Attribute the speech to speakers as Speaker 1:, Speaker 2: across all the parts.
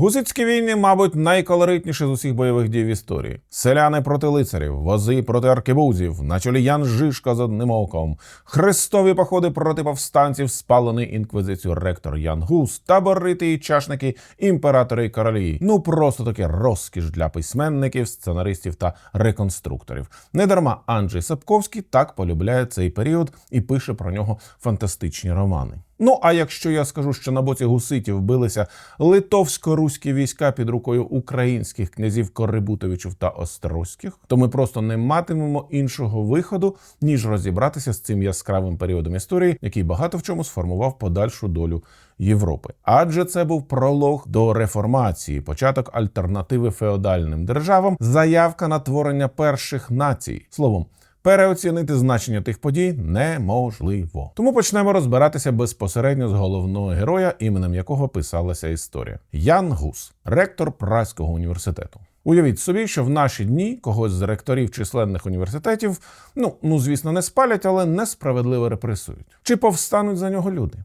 Speaker 1: Гусицькі війни, мабуть, найколоритніші з усіх бойових дій в історії. Селяни проти лицарів, вози проти аркебузів, на чолі Ян Жишка з одним оком, хрестові походи проти повстанців, спалений інквізицію ректор Ян Гус, таборити і чашники, імператори і королі. Ну просто таке розкіш для письменників, сценаристів та реконструкторів. Недарма Анджей Сапковський так полюбляє цей період і пише про нього фантастичні романи. Ну а якщо я скажу, що на боці гуситів билися литовсько-руські війська під рукою українських князів Корибутовичів та Острозьких, то ми просто не матимемо іншого виходу, ніж розібратися з цим яскравим періодом історії, який багато в чому сформував подальшу долю Європи. Адже це був пролог до реформації, початок альтернативи феодальним державам, заявка на творення перших націй. Словом. Переоцінити значення тих подій неможливо. Тому почнемо розбиратися безпосередньо з головного героя, іменем якого писалася історія Ян Гус, ректор Празького університету. Уявіть собі, що в наші дні когось з ректорів численних університетів, ну ну звісно, не спалять, але несправедливо репресують. Чи повстануть за нього люди?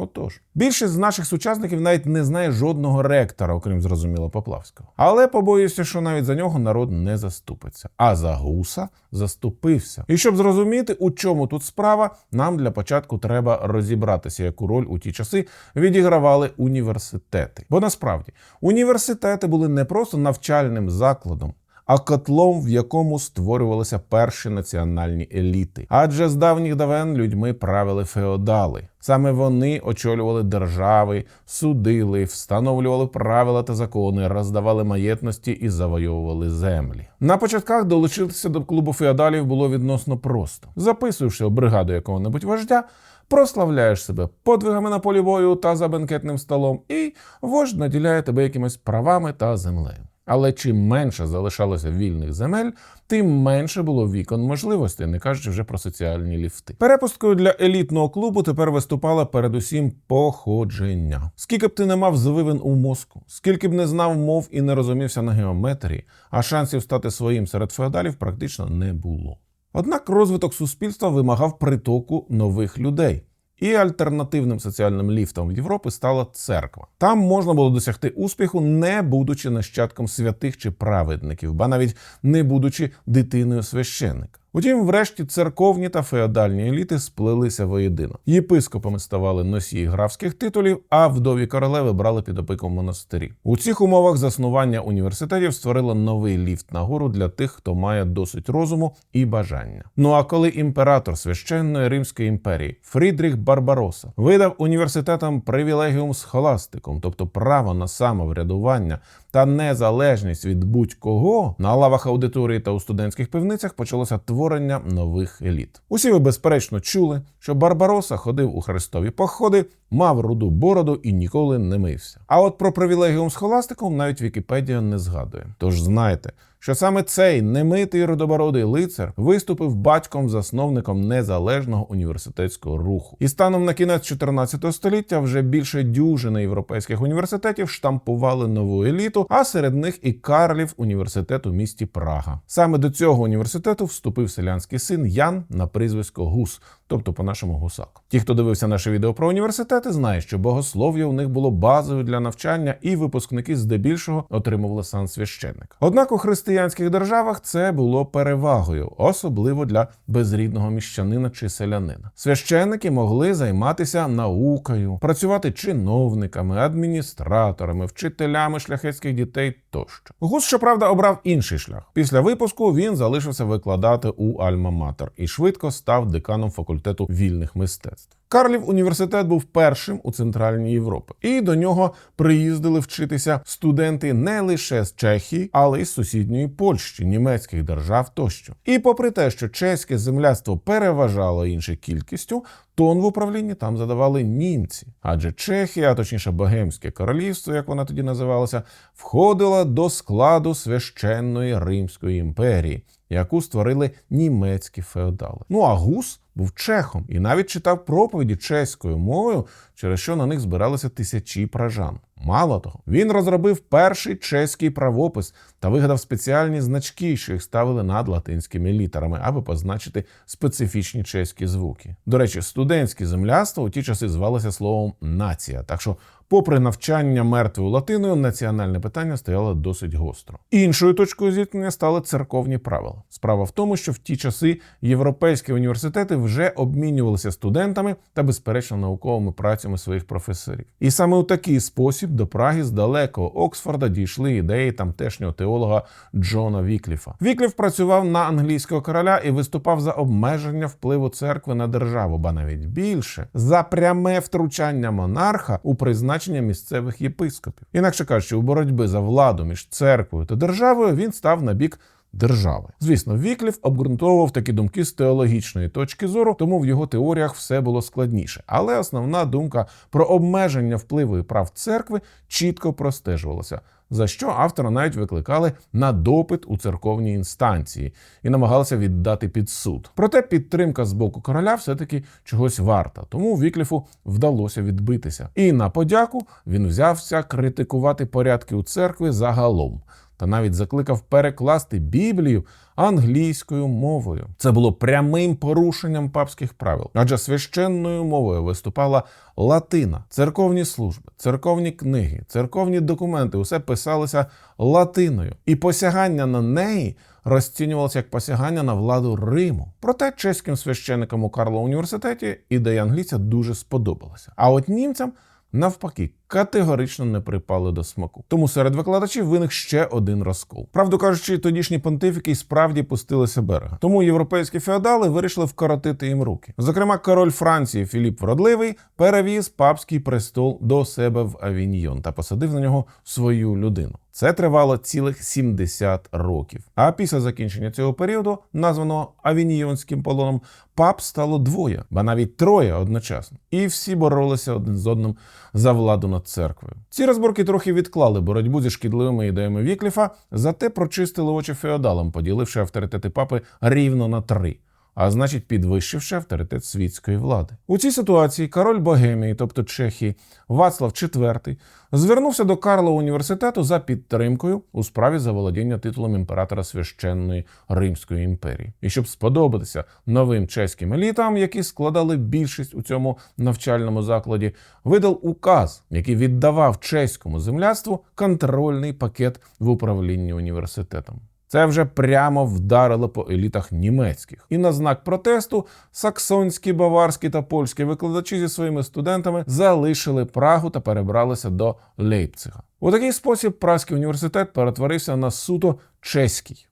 Speaker 1: Отож, більшість з наших сучасників навіть не знає жодного ректора, окрім зрозуміло Поплавського. Але побоююся, що навіть за нього народ не заступиться. А за гуса заступився. І щоб зрозуміти, у чому тут справа, нам для початку треба розібратися, яку роль у ті часи відігравали університети. Бо насправді університети були не просто навчальним закладом а котлом, в якому створювалися перші національні еліти. Адже з давніх давен людьми правили феодали. Саме вони очолювали держави, судили, встановлювали правила та закони, роздавали маєтності і завойовували землі. На початках долучитися до клубу феодалів було відносно просто. Записуєшся у бригаду якого-небудь вождя. Прославляєш себе подвигами на полі бою та за бенкетним столом, і вождь наділяє тебе якимись правами та землею. Але чим менше залишалося вільних земель, тим менше було вікон можливостей, не кажучи вже про соціальні ліфти. Перепусткою для елітного клубу тепер виступала передусім походження. Скільки б ти не мав звивин у мозку, скільки б не знав мов і не розумівся на геометрії, а шансів стати своїм серед феодалів практично не було. Однак розвиток суспільства вимагав притоку нових людей. І альтернативним соціальним ліфтом в Європи стала церква. Там можна було досягти успіху, не будучи нащадком святих чи праведників, ба навіть не будучи дитиною священника. Утім, врешті церковні та феодальні еліти сплелися воєдино. Єпископами ставали носії графських титулів, а вдові королеви брали під опіку монастирі. У цих умовах заснування університетів створило новий ліфт нагору для тих, хто має досить розуму і бажання. Ну а коли імператор священної Римської імперії Фрідріх Барбароса видав університетам привілегіум схоластикум, тобто право на самоврядування та незалежність від будь-кого на лавах аудиторії та у студентських пивницях почалося творення нових еліт. Усі ви безперечно чули, що Барбароса ходив у хрестові походи, мав руду бороду і ніколи не мився. А от про привілегіум схоластикум навіть Вікіпедія не згадує. Тож знайте, що саме цей немитий родобородий лицар виступив батьком-засновником незалежного університетського руху. І станом на кінець 14 століття вже більше дюжини європейських університетів штампували нову еліту, а серед них і Карлів університет у місті Прага. Саме до цього університету вступив селянський син Ян на прізвисько Гус, тобто по-нашому гусак. Ті, хто дивився наше відео про університети, знають, що богослов'я у них було базою для навчання, і випускники здебільшого отримували сан священника. Однак у християнських державах це було перевагою, особливо для безрідного міщанина чи селянина. Священники могли займатися наукою, працювати чиновниками, адміністраторами, вчителями шляхетських дітей тощо. Гус, щоправда, обрав інший шлях. Після випуску він залишився викладати у Альма-Матер і швидко став деканом факультету вільних мистецтв. Карлів університет був першим у Центральній Європі, і до нього приїздили вчитися студенти не лише з Чехії, але й з сусідньої Польщі, німецьких держав тощо. І попри те, що чеське земляцтво переважало інше кількістю, тон в управлінні там задавали німці, адже Чехія, а точніше Богемське королівство, як вона тоді називалася, входила до складу священної Римської імперії, яку створили німецькі феодали. Ну а гус був чехом і навіть читав проповіді чеською мовою, через що на них збиралися тисячі пражан. Мало того, він розробив перший чеський правопис та вигадав спеціальні значки, що їх ставили над латинськими літерами, аби позначити специфічні чеські звуки. До речі, студентське земляство у ті часи звалося словом нація, так що Попри навчання мертвою латиною, національне питання стояло досить гостро. Іншою точкою зіткнення стали церковні правила. Справа в тому, що в ті часи європейські університети вже обмінювалися студентами та, безперечно, науковими працями своїх професорів. І саме у такий спосіб до Праги з далекого Оксфорда дійшли ідеї тамтешнього теолога Джона Вікліфа. Вікліф працював на англійського короля і виступав за обмеження впливу церкви на державу, ба навіть більше за пряме втручання монарха у призначення місцевих єпископів. Інакше кажучи, у боротьби за владу між церквою та державою він став на бік. Держави, звісно, Вікліф обґрунтовував такі думки з теологічної точки зору, тому в його теоріях все було складніше. Але основна думка про обмеження впливу і прав церкви чітко простежувалася. За що автора навіть викликали на допит у церковній інстанції і намагалися віддати під суд. Проте підтримка з боку короля все-таки чогось варта, тому Вікліфу вдалося відбитися. І на подяку він взявся критикувати порядки у церкві загалом. Та навіть закликав перекласти Біблію англійською мовою. Це було прямим порушенням папських правил, адже священною мовою виступала латина, церковні служби, церковні книги, церковні документи усе писалося латиною, і посягання на неї розцінювалося як посягання на владу Риму. Проте чеським священникам у Карло університеті ідея англійця дуже сподобалася. А от німцям. Навпаки, категорично не припали до смаку. Тому серед викладачів виник ще один розкол. Правду кажучи, тодішні понтифіки справді пустилися берега. Тому європейські феодали вирішили вкоротити їм руки. Зокрема, король Франції Філіп Вродливий перевіз папський престол до себе в Авіньйон та посадив на нього свою людину. Це тривало цілих 70 років. А після закінчення цього періоду, названого Авіньйонським полоном, пап стало двоє, ба навіть троє одночасно. І всі боролися один з одним за владу над церквою. Ці розборки трохи відклали боротьбу зі шкідливими ідеями Вікліфа, зате прочистили очі феодалам, поділивши авторитети папи рівно на три. А значить, підвищивши авторитет світської влади. У цій ситуації король Богемії, тобто Чехії, Вацлав IV, звернувся до Карла університету за підтримкою у справі заволодіння титулом імператора священної Римської імперії. І щоб сподобатися новим чеським елітам, які складали більшість у цьому навчальному закладі, видав указ, який віддавав чеському земляцтву контрольний пакет в управлінні університетом. Це вже прямо вдарило по елітах німецьких. І на знак протесту саксонські, баварські та польські викладачі зі своїми студентами залишили Прагу та перебралися до Лейпцига. У такий спосіб Празький університет перетворився на суто чеський.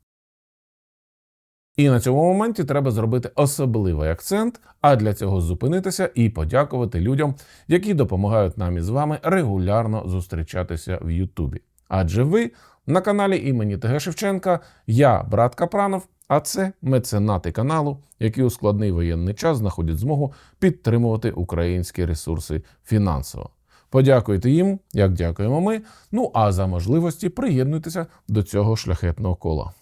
Speaker 1: І на цьому моменті треба зробити особливий акцент, а для цього зупинитися і подякувати людям, які допомагають нам із вами регулярно зустрічатися в Ютубі. Адже ви на каналі імені ТГ Шевченка, я брат Капранов, а це меценати каналу, які у складний воєнний час знаходять змогу підтримувати українські ресурси фінансово. Подякуйте їм, як дякуємо ми. Ну а за можливості приєднуйтеся до цього шляхетного кола.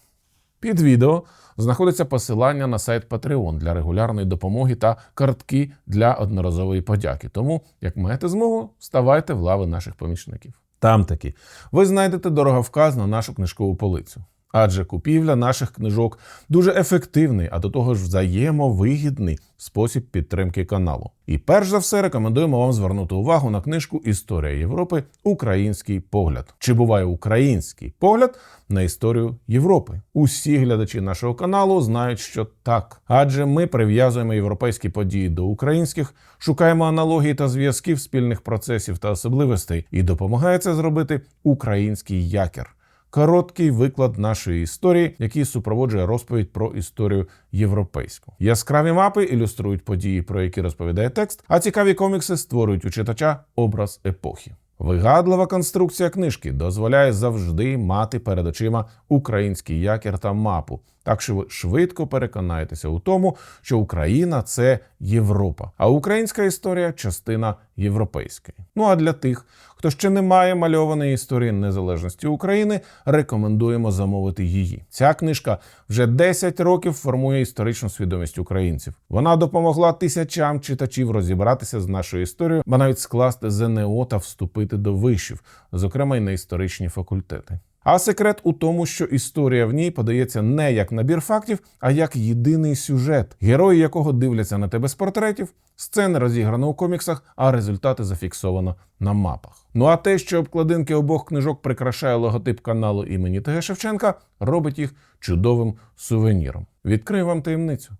Speaker 1: Під відео знаходиться посилання на сайт Patreon для регулярної допомоги та картки для одноразової подяки. Тому, як маєте змогу, ставайте в лави наших помічників. Там таки ви знайдете дороговказ на нашу книжкову полицю. Адже купівля наших книжок дуже ефективний, а до того ж взаємовигідний спосіб підтримки каналу. І перш за все рекомендуємо вам звернути увагу на книжку Історія Європи Український погляд. Чи буває український погляд на історію Європи? Усі глядачі нашого каналу знають, що так. Адже ми прив'язуємо європейські події до українських, шукаємо аналогії та зв'язків спільних процесів та особливостей, і допомагає це зробити український якір короткий виклад нашої історії, який супроводжує розповідь про історію європейську. Яскраві мапи ілюструють події, про які розповідає текст, а цікаві комікси створюють у читача образ епохи. Вигадлива конструкція книжки дозволяє завжди мати перед очима український якір та мапу. Так що ви швидко переконаєтеся у тому, що Україна це Європа, а українська історія частина європейської. Ну а для тих, хто ще не має мальованої історії незалежності України, рекомендуємо замовити її. Ця книжка вже 10 років формує історичну свідомість українців. Вона допомогла тисячам читачів розібратися з нашою історією, ба навіть скласти ЗНО та вступити до вишів, зокрема й на історичні факультети. А секрет у тому, що історія в ній подається не як набір фактів, а як єдиний сюжет, герої якого дивляться на тебе з портретів, сцени розіграно у коміксах, а результати зафіксовано на мапах. Ну а те, що обкладинки обох книжок прикрашає логотип каналу імені ТГ Шевченка, робить їх чудовим сувеніром. Відкрию вам таємницю.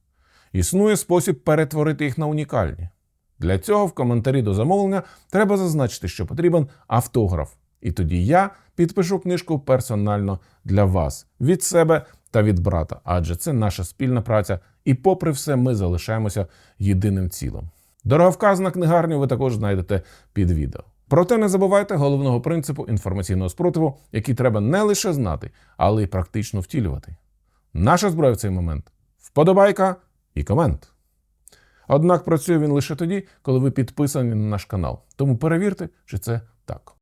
Speaker 1: Існує спосіб перетворити їх на унікальні. Для цього в коментарі до замовлення треба зазначити, що потрібен автограф. І тоді я підпишу книжку персонально для вас від себе та від брата, адже це наша спільна праця, і, попри все, ми залишаємося єдиним цілим. Дороговказ на книгарню ви також знайдете під відео. Проте не забувайте головного принципу інформаційного спротиву, який треба не лише знати, але й практично втілювати. Наша зброя в цей момент вподобайка і комент. Однак працює він лише тоді, коли ви підписані на наш канал. Тому перевірте, чи це так.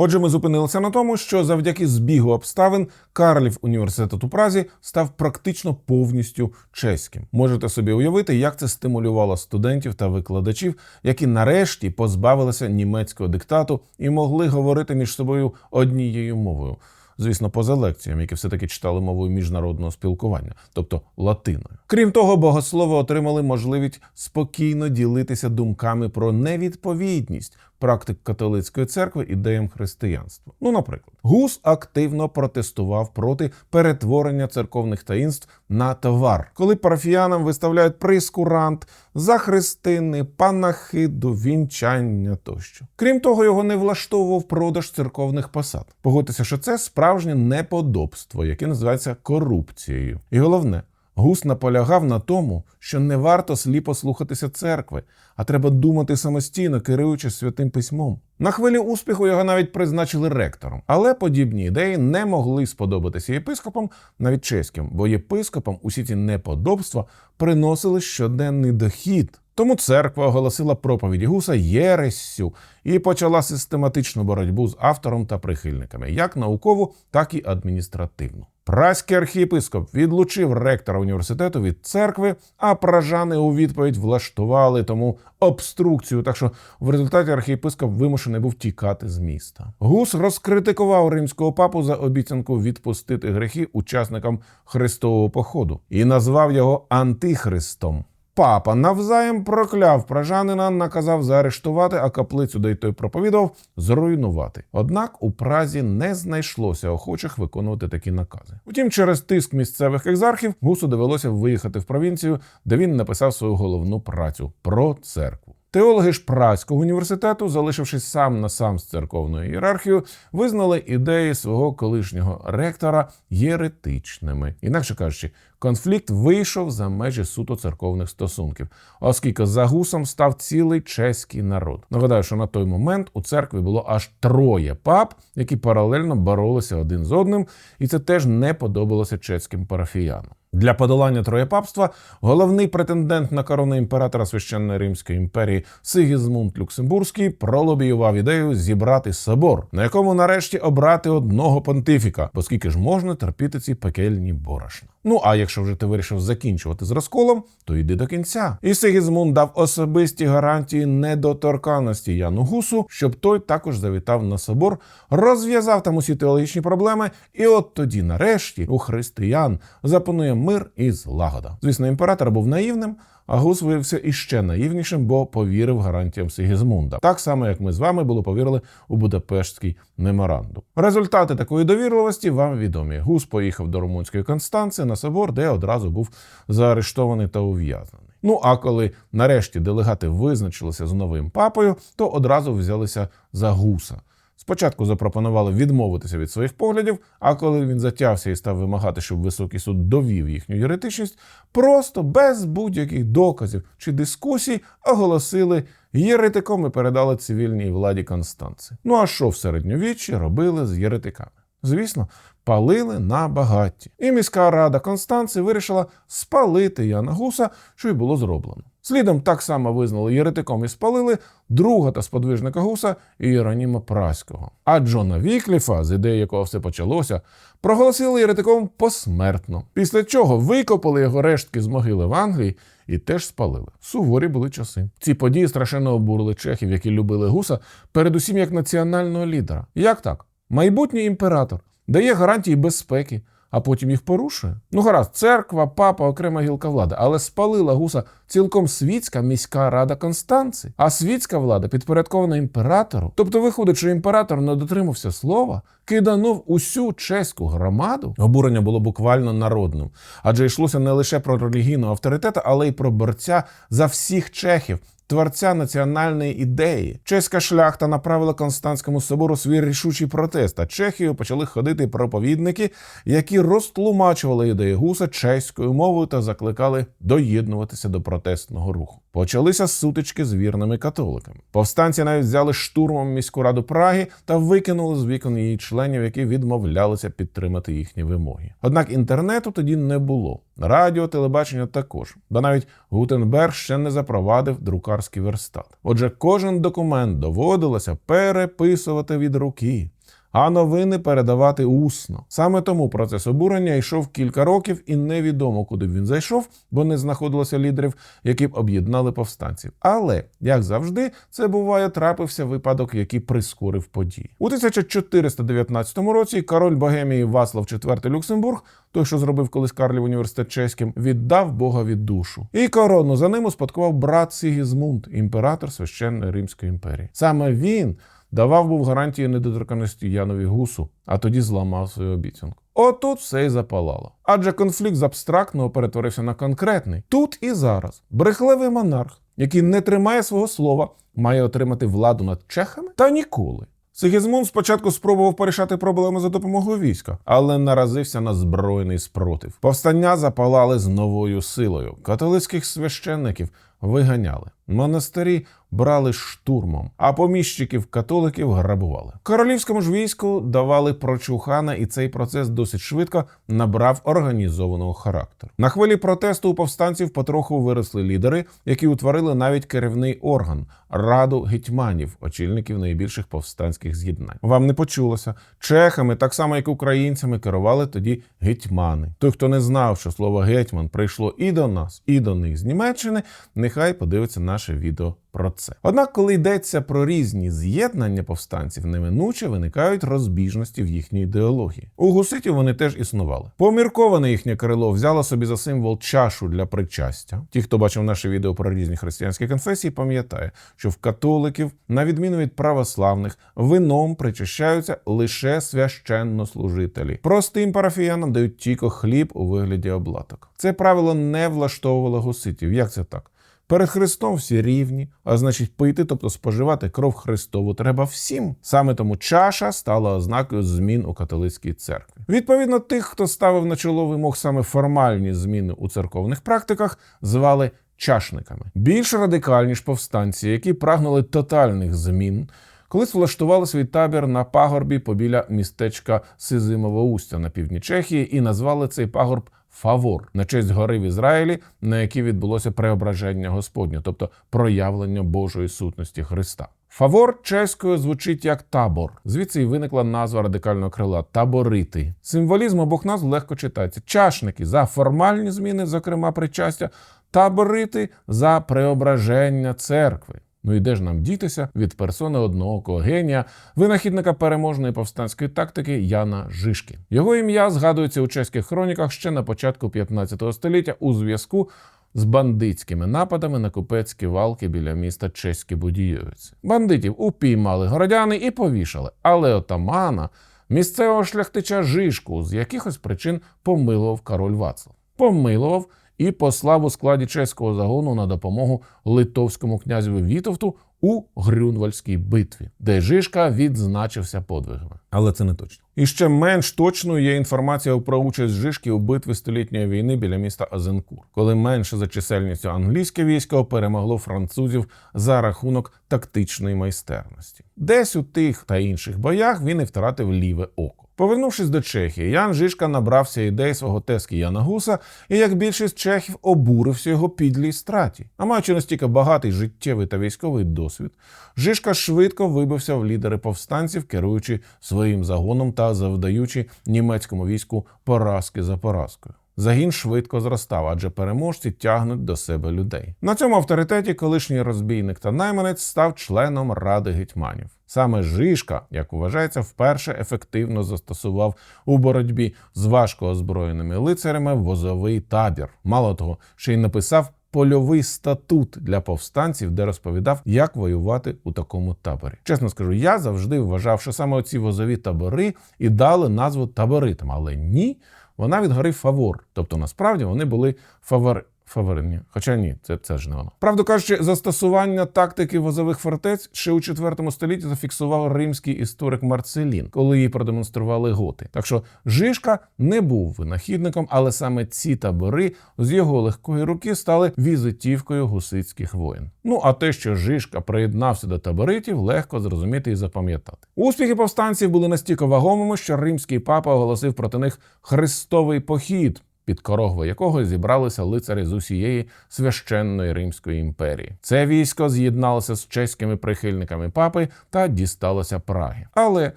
Speaker 1: Отже, ми зупинилися на тому, що завдяки збігу обставин Карлів університет у Празі став практично повністю чеським. Можете собі уявити, як це стимулювало студентів та викладачів, які нарешті позбавилися німецького диктату і могли говорити між собою однією мовою. Звісно, поза лекціями, які все-таки читали мовою міжнародного спілкування, тобто латиною. Крім того, богослови отримали можливість спокійно ділитися думками про невідповідність практик католицької церкви ідеям християнства. Ну, наприклад, Гус активно протестував проти перетворення церковних таїнств на товар, коли парафіянам виставляють прискурант, за захрестини, панахиду, вінчання тощо. Крім того, його не влаштовував продаж церковних посад. Погодьтеся, що це справжнє неподобство, яке називається корупцією. І головне. Гус наполягав на тому, що не варто сліпо слухатися церкви, а треба думати самостійно, керуючи святим письмом. На хвилі успіху його навіть призначили ректором, але подібні ідеї не могли сподобатися єпископам, навіть чеським, бо єпископам усі ці неподобства приносили щоденний дохід. Тому церква оголосила проповіді Гуса єрессю і почала систематичну боротьбу з автором та прихильниками, як наукову, так і адміністративну. Праський архієпископ відлучив ректора університету від церкви, а пражани у відповідь влаштували тому обструкцію. Так що в результаті архієпископ вимушений був тікати з міста. Гус розкритикував римського папу за обіцянку відпустити грехи учасникам хрестового походу і назвав його антихристом. Папа навзаєм прокляв пражанина, наказав заарештувати, а каплицю, де й той проповідав, зруйнувати. Однак у Празі не знайшлося охочих виконувати такі накази. Утім, через тиск місцевих екзархів гусу довелося виїхати в провінцію, де він написав свою головну працю про церкву. Теологи ж Празького університету, залишившись сам на сам з церковною ієрархією, визнали ідеї свого колишнього ректора єретичними. Інакше кажучи, конфлікт вийшов за межі суто церковних стосунків, оскільки за гусом став цілий чеський народ. Нагадаю, що на той момент у церкві було аж троє пап, які паралельно боролися один з одним, і це теж не подобалося чеським парафіянам. Для подолання троєпапства головний претендент на корону імператора священної Римської імперії Сигізмунд Люксембурзький пролобіював ідею зібрати собор, на якому нарешті обрати одного понтифіка, оскільки ж можна терпіти ці пекельні борошна. Ну а якщо вже ти вирішив закінчувати з розколом, то йди до кінця. І Сигізмунд дав особисті гарантії недоторканності Яну Гусу, щоб той також завітав на собор, розв'язав там усі теологічні проблеми, і от тоді, нарешті, у християн запанує мир і злагода. Звісно, імператор був наївним. А Гус виявився іще наївнішим, бо повірив гарантіям Сигізмунда, так само як ми з вами було повірили у Будапештський меморандум. Результати такої довірливості вам відомі. Гус поїхав до румунської Констанції на собор, де одразу був заарештований та ув'язнений. Ну а коли нарешті делегати визначилися з новим папою, то одразу взялися за гуса. Спочатку запропонували відмовитися від своїх поглядів, а коли він затявся і став вимагати, щоб високий суд довів їхню єретичність, просто без будь-яких доказів чи дискусій оголосили єретиком і передали цивільній владі Констанци. Ну а що в середньовіччі робили з єретиками? Звісно, палили на багатті. І міська рада Констанції вирішила спалити Яна Гуса, що й було зроблено. Слідом так само визнали єретиком і спалили друга та сподвижника гуса Іероніма Праського. А Джона Вікліфа, з ідеї якого все почалося, проголосили єретиком посмертно. Після чого викопали його рештки з могили в Англії і теж спалили. Суворі були часи. Ці події страшенно обурили чехів, які любили гуса, передусім як національного лідера. Як так? Майбутній імператор дає гарантії безпеки, а потім їх порушує. Ну гаразд, церква, папа, окрема гілка влади, але спалила гуса цілком світська міська рада Констанції, а світська влада підпорядкована імператору. Тобто виходить, що імператор не дотримався слова, киданув усю чеську громаду. Обурення було буквально народним, адже йшлося не лише про релігійного авторитета, але й про борця за всіх чехів. Творця національної ідеї. Чеська шляхта направила Константському собору свій рішучий протест, а Чехію почали ходити проповідники, які розтлумачували ідеї гуса чеською мовою та закликали доєднуватися до протестного руху. Почалися сутички з вірними католиками. Повстанці навіть взяли штурмом міську раду Праги та викинули з вікон її членів, які відмовлялися підтримати їхні вимоги. Однак інтернету тоді не було. Радіо, телебачення також, бо навіть Гутенберг ще не запровадив друкарський верстат. Отже, кожен документ доводилося переписувати від руки, а новини передавати усно. Саме тому процес обурення йшов кілька років, і невідомо, куди б він зайшов, бо не знаходилося лідерів, які б об'єднали повстанців. Але як завжди, це буває трапився випадок, який прискорив події. У 1419 році король Богемії Васлав IV Люксембург, той, що зробив колись Карлів університет чеським, віддав Богові душу. І корону за ним успадкував брат Сігізмунд, імператор священної Римської імперії. Саме він давав був гарантії недоторканості Янові Гусу, а тоді зламав свою обіцянку. Отут все й запалало. Адже конфлікт з абстрактного перетворився на конкретний. Тут і зараз брехливий монарх, який не тримає свого слова, має отримати владу над чехами та ніколи. Сигізмунд спочатку спробував порішати проблеми за допомогою війська, але наразився на збройний спротив. Повстання запалали з новою силою. Католицьких священників виганяли. Монастирі брали штурмом, а поміщиків католиків грабували. Королівському ж війську давали прочухана, і цей процес досить швидко набрав організованого характеру. На хвилі протесту у повстанців потроху виросли лідери, які утворили навіть керівний орган раду гетьманів, очільників найбільших повстанських з'єднань. Вам не почулося. Чехами, так само як українцями, керували тоді гетьмани. Той, хто не знав, що слово гетьман прийшло і до нас, і до них з Німеччини, нехай подивиться наше відео про це. Однак, коли йдеться про різні з'єднання повстанців, неминуче виникають розбіжності в їхній ідеології. У гуситів вони теж існували. Помірковане їхнє крило взяло собі за символ чашу для причастя. Ті, хто бачив наше відео про різні християнські конфесії, пам'ятає, що в католиків, на відміну від православних, вином причащаються лише священнослужителі. Простим парафіянам дають тільки хліб у вигляді облаток. Це правило не влаштовувало гуситів. Як це так? Перед всі рівні, а значить, пити, тобто споживати кров Христову, треба всім. Саме тому чаша стала ознакою змін у католицькій церкві. Відповідно, тих, хто ставив на чоло вимог саме формальні зміни у церковних практиках, звали чашниками. Більш радикальні ж повстанці, які прагнули тотальних змін. Колись влаштували свій табір на пагорбі побіля містечка Сизимове Устя на півдні Чехії і назвали цей пагорб Фавор на честь гори в Ізраїлі, на якій відбулося преображення Господнє, тобто проявлення Божої сутності Христа. Фавор чеською звучить як табор. Звідси й виникла назва радикального крила таборити. Символізм обох назв легко читається. Чашники за формальні зміни, зокрема причастя, таборити за преображення церкви. Ну і де ж нам дітися від персони одноокого генія, винахідника переможної повстанської тактики Яна Жишки. Його ім'я згадується у чеських хроніках ще на початку 15 століття у зв'язку з бандитськими нападами на купецькі валки біля міста Чеські Будійовиці. Бандитів упіймали городяни і повішали, але отамана, місцевого шляхтича Жишку, з якихось причин помилував король Вацлав. Помилував і послав у складі чеського загону на допомогу литовському князеві Вітовту у Грюнвальській битві, де Жишка відзначився подвигами. Але це не точно. І ще менш точною є інформація про участь Жишки у битві столітньої війни біля міста Азенкур, коли менше за чисельністю англійське військо перемогло французів за рахунок тактичної майстерності. Десь у тих та інших боях він і втратив ліве око. Повернувшись до Чехії, Ян Жишка набрався ідей свого тески Яна Гуса і, як більшість чехів, обурився його підлій страті. А маючи настільки багатий життєвий та військовий досвід, Жишка швидко вибився в лідери повстанців, керуючи своїм загоном та завдаючи німецькому війську поразки за поразкою. Загін швидко зростав, адже переможці тягнуть до себе людей. На цьому авторитеті колишній розбійник та найманець став членом ради гетьманів. Саме Жишка, як вважається, вперше ефективно застосував у боротьбі з важко озброєними лицарями возовий табір. Мало того, ще й написав польовий статут для повстанців, де розповідав, як воювати у такому таборі. Чесно скажу, я завжди вважав, що саме оці возові табори і дали назву таборитам, але ні, вона від гори Фавор. Тобто, насправді вони були фавори. Фаворині. Хоча ні, це, це ж не воно. Правду кажучи, застосування тактики возових фортець ще у 4 столітті зафіксував римський історик Марцелін, коли її продемонстрували готи. Так що Жишка не був винахідником, але саме ці табори з його легкої руки стали візитівкою гусицьких воїн. Ну а те, що Жишка приєднався до таборитів, легко зрозуміти і запам'ятати. Успіхи повстанців були настільки вагомими, що римський папа оголосив проти них хрестовий похід під корогви якого зібралися лицарі з усієї священної Римської імперії. Це військо з'єдналося з чеськими прихильниками папи та дісталося Праги. Але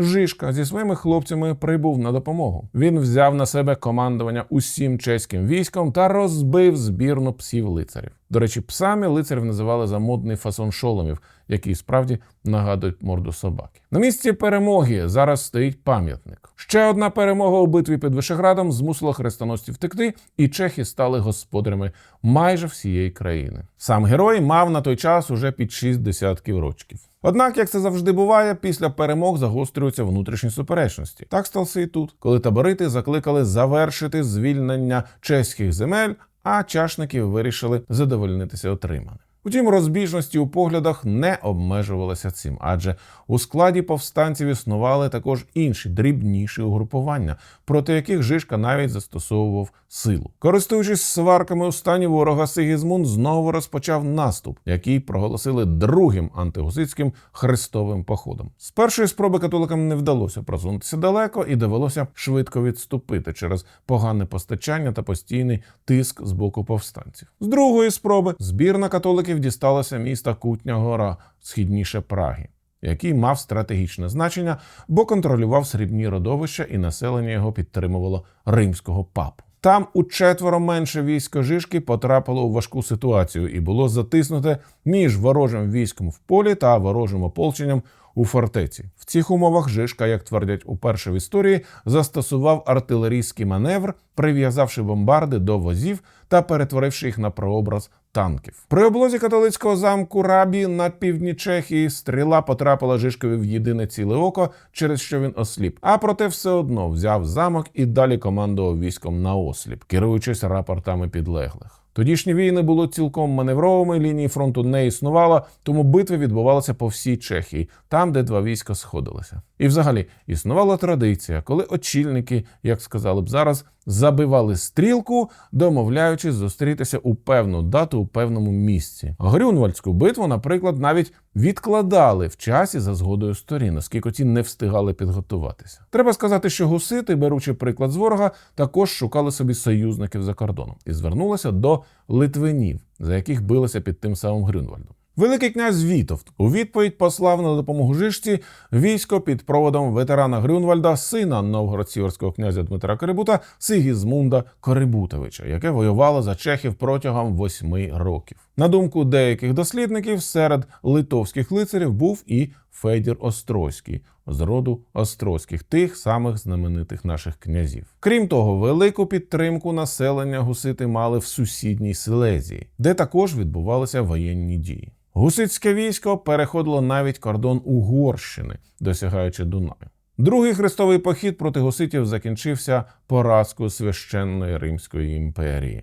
Speaker 1: Жишка зі своїми хлопцями прибув на допомогу. Він взяв на себе командування усім чеським військом та розбив збірну псів лицарів. До речі, псами лицарів називали за модний фасон шоломів, які справді нагадують морду собаки. На місці перемоги зараз стоїть пам'ятник. Ще одна перемога у битві під Вишеградом змусила хрестоносців втекти, і чехи стали господарями майже всієї країни. Сам герой мав на той час уже під шість десятків рочків. Однак, як це завжди буває, після перемог загострюються внутрішні суперечності. Так сталося і тут, коли таборити закликали завершити звільнення чеських земель, а чашники вирішили задовольнитися отриманим. Утім, розбіжності у поглядах не обмежувалися цим, адже у складі повстанців існували також інші дрібніші угрупування, проти яких Жишка навіть застосовував силу. Користуючись сварками у стані ворога, Сигізмунд знову розпочав наступ, який проголосили другим антигусицьким хрестовим походом. З першої спроби католикам не вдалося просунутися далеко і довелося швидко відступити через погане постачання та постійний тиск з боку повстанців. З другої спроби збірна католиків дісталася міста Кутня Гора, східніше Праги. Який мав стратегічне значення, бо контролював срібні родовища і населення його підтримувало римського папу. Там у четверо менше військо Жишки потрапило у важку ситуацію і було затиснуте між ворожим військом в полі та ворожим ополченням у фортеці. В цих умовах Жишка, як твердять уперше в історії, застосував артилерійський маневр, прив'язавши бомбарди до возів та перетворивши їх на прообраз танків. При облозі католицького замку Рабі на півдні Чехії стріла потрапила Жишкові в єдине ціле око, через що він осліп. А проте все одно взяв замок і далі командував військом на осліп, керуючись рапортами підлеглих. Тодішні війни були цілком маневровими, лінії фронту не існувало, тому битви відбувалися по всій Чехії, там, де два війська сходилися. І взагалі існувала традиція, коли очільники, як сказали б зараз, забивали стрілку, домовляючись зустрітися у певну дату у певному місці. Грюнвальдську битву, наприклад, навіть відкладали в часі за згодою сторін, оскільки ті не встигали підготуватися. Треба сказати, що гусити, беручи приклад з ворога, також шукали собі союзників за кордоном і звернулися до литвинів, за яких билися під тим самим Грюнвальдом. Великий князь Вітовт у відповідь послав на допомогу Жишці військо під проводом ветерана Грюнвальда, сина новгород-сіверського князя Дмитра Корибута, Сигізмунда Корибутовича, яке воювало за чехів протягом восьми років. На думку деяких дослідників, серед литовських лицарів був і Федір Острозький з роду Острозьких, тих самих знаменитих наших князів. Крім того, велику підтримку населення гусити мали в сусідній Силезії, де також відбувалися воєнні дії. Гусицьке військо переходило навіть кордон Угорщини, досягаючи Дунаю. Другий хрестовий похід проти гуситів закінчився поразкою священної Римської імперії.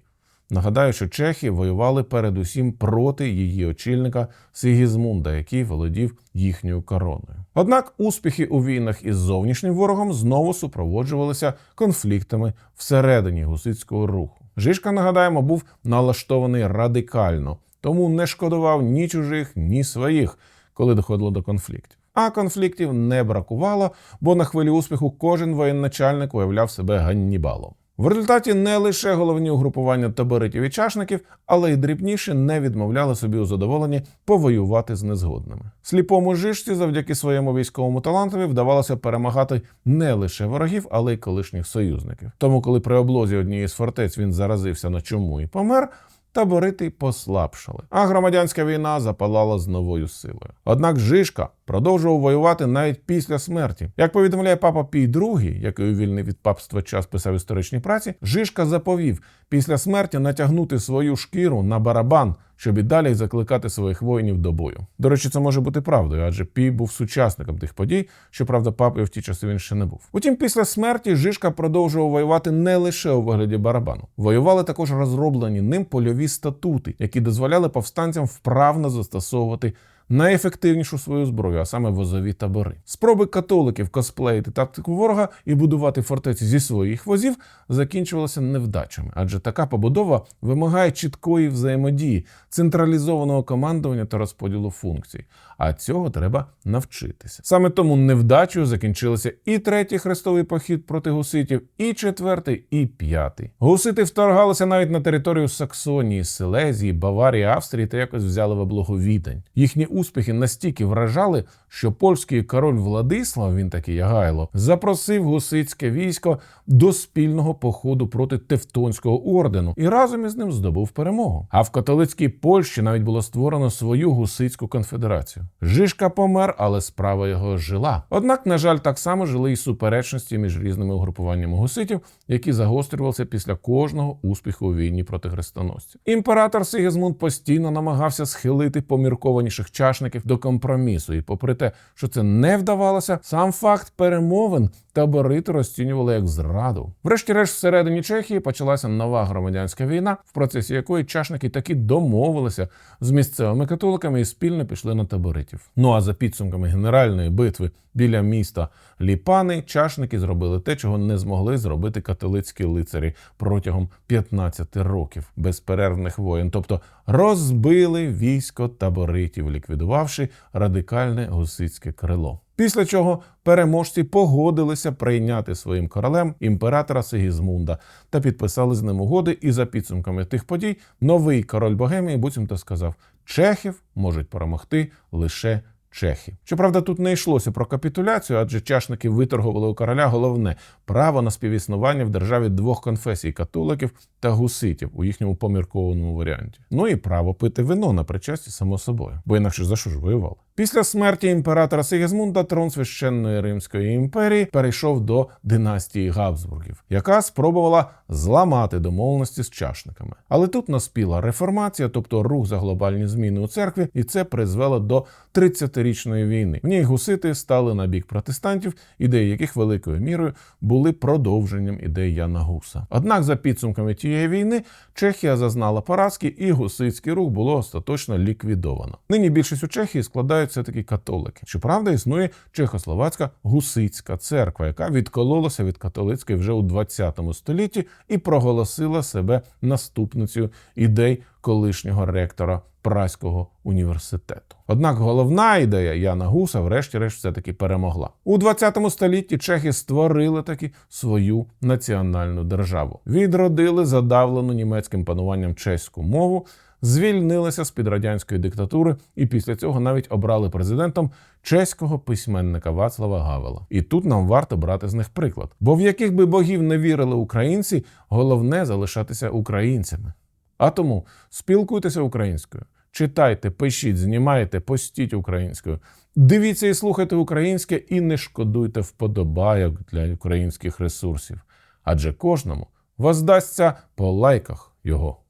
Speaker 1: Нагадаю, що чехи воювали передусім проти її очільника Сигізмунда, який володів їхньою короною. Однак успіхи у війнах із зовнішнім ворогом знову супроводжувалися конфліктами всередині гусицького руху. Жишка, нагадаємо, був налаштований радикально, тому не шкодував ні чужих, ні своїх, коли доходило до конфліктів. А конфліктів не бракувало, бо на хвилі успіху кожен воєначальник уявляв себе Ганнібалом. В результаті не лише головні угрупування таборитів і чашників, але й дрібніші не відмовляли собі у задоволенні повоювати з незгодними. Сліпому жишці завдяки своєму військовому талантові вдавалося перемагати не лише ворогів, але й колишніх союзників. Тому, коли при облозі однієї з фортець він заразився на чому і помер. Таборити послабшали, а громадянська війна запалала з новою силою. Однак Жишка продовжував воювати навіть після смерті. Як повідомляє папа Пій II, який у вільний від папства час писав історичні праці, Жишка заповів після смерті натягнути свою шкіру на барабан, щоб і далі закликати своїх воїнів до бою. До речі, це може бути правдою, адже Пій був сучасником тих подій, щоправда, папою в ті часи він ще не був. Утім, після смерті Жишка продовжував воювати не лише у вигляді барабану. Воювали також розроблені ним польові статути, які дозволяли повстанцям вправно застосовувати найефективнішу свою зброю, а саме возові табори. Спроби католиків косплеїти тактику ворога і будувати фортеці зі своїх возів закінчувалися невдачами, адже така побудова вимагає чіткої взаємодії, централізованого командування та розподілу функцій. А цього треба навчитися. Саме тому невдачею закінчилися і третій хрестовий похід проти гуситів, і четвертий, і п'ятий. Гусити вторгалися навіть на територію Саксонії, Силезії, Баварії, Австрії та якось взяли в облогу Відень. Їхні успіхи настільки вражали, що польський король Владислав, він такий Ягайло, запросив гусицьке військо до спільного походу проти Тевтонського ордену і разом із ним здобув перемогу. А в католицькій Польщі навіть було створено свою гусицьку конфедерацію. Жишка помер, але справа його жила. Однак, на жаль, так само жили і суперечності між різними угрупуваннями гуситів, які загострювалися після кожного успіху у війні проти хрестоносців. Імператор Сигізмунд постійно намагався схилити поміркованіших чашників до компромісу, і попри те, що це не вдавалося, сам факт перемовин таборити розцінювали як зраду. Врешті-решт, всередині Чехії почалася нова громадянська війна, в процесі якої чашники таки домовилися з місцевими католиками і спільно пішли на таборитів. Ну а за підсумками генеральної битви біля міста Ліпани, чашники зробили те, чого не змогли зробити католицькі лицарі протягом 15 років безперервних воєн, тобто розбили військо таборитів, ліквідувавши радикальне гусицьке крило. Після чого переможці погодилися прийняти своїм королем імператора Сигізмунда та підписали з ним угоди. І за підсумками тих подій новий король Богемії буцімто сказав: Чехів можуть перемогти лише чехи. Щоправда, тут не йшлося про капітуляцію, адже чашники виторгували у короля головне право на співіснування в державі двох конфесій католиків та гуситів у їхньому поміркованому варіанті. Ну і право пити вино на причасті, само собою, бо інакше за що ж воювали? Після смерті імператора Сигізмунда трон священної Римської імперії перейшов до династії Габсбургів, яка спробувала зламати домовленості з чашниками. Але тут наспіла реформація, тобто рух за глобальні зміни у церкві, і це призвело до 30-річної війни. В ній гусити стали на бік протестантів, ідеї яких великою мірою були продовженням ідей Яна Гуса. Однак, за підсумками тієї війни, Чехія зазнала поразки, і гусицький рух було остаточно ліквідовано. Нині більшість у Чехії складають все таки католики. Щоправда, існує Чехословацька гусицька церква, яка відкололася від католицької вже у 20 столітті і проголосила себе наступницею ідей колишнього ректора Праського університету. Однак головна ідея Яна Гуса, врешті-решт, все таки перемогла у 20 столітті. Чехи створили таки свою національну державу, відродили задавлену німецьким пануванням чеську мову. Звільнилися з під радянської диктатури, і після цього навіть обрали президентом чеського письменника Вацлава Гавела. І тут нам варто брати з них приклад. Бо в яких би богів не вірили українці, головне залишатися українцями. А тому спілкуйтеся українською, читайте, пишіть, знімайте, постіть українською. Дивіться і слухайте українське, і не шкодуйте вподобайок для українських ресурсів. Адже кожному воздасться по лайках його.